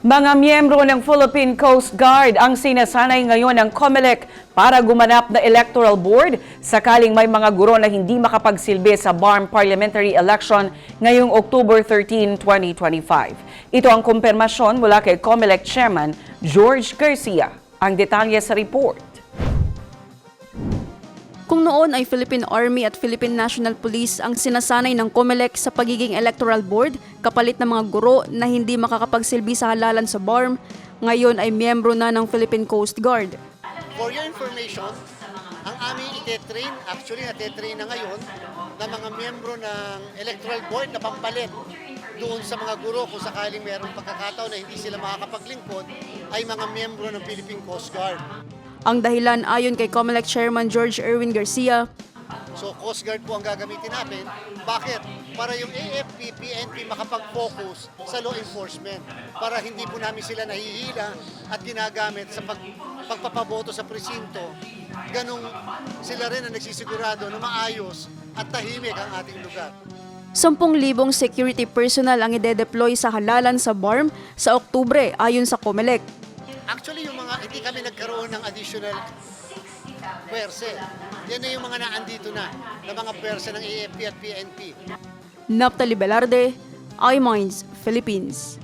Mga miyembro ng Philippine Coast Guard ang sinasanay ngayon ng COMELEC para gumanap na electoral board sakaling may mga guro na hindi makapagsilbi sa BARM parliamentary election ngayong October 13, 2025. Ito ang kumpirmasyon mula kay COMELEC Chairman George Garcia. Ang detalye sa report. Kung noon ay Philippine Army at Philippine National Police ang sinasanay ng COMELEC sa pagiging electoral board kapalit ng mga guro na hindi makakapagsilbi sa halalan sa BARM, ngayon ay miyembro na ng Philippine Coast Guard. For your information, ang aming ite-train, actually nate-train na ngayon, na mga miyembro ng electoral board na pampalit doon sa mga guro kung sakaling mayroong pagkakataon na hindi sila makakapaglingkod ay mga miyembro ng Philippine Coast Guard. Ang dahilan ayon kay COMELEC Chairman George Erwin Garcia, So Coast Guard po ang gagamitin natin. Bakit? Para yung AFP, PNP makapag-focus sa law enforcement. Para hindi po namin sila nahihila at ginagamit sa pag, pagpapaboto sa presinto. Ganong sila rin ang nagsisigurado na maayos at tahimik ang ating lugar. 10,000 security personnel ang ide-deploy sa halalan sa BARM sa Oktubre ayon sa COMELEC. Actually, yung mga hindi kami nagkaroon ng additional pwerse. Yan na yung mga naandito na, na mga pwerse ng AFP at PNP. Naptali Velarde, iMinds, Philippines.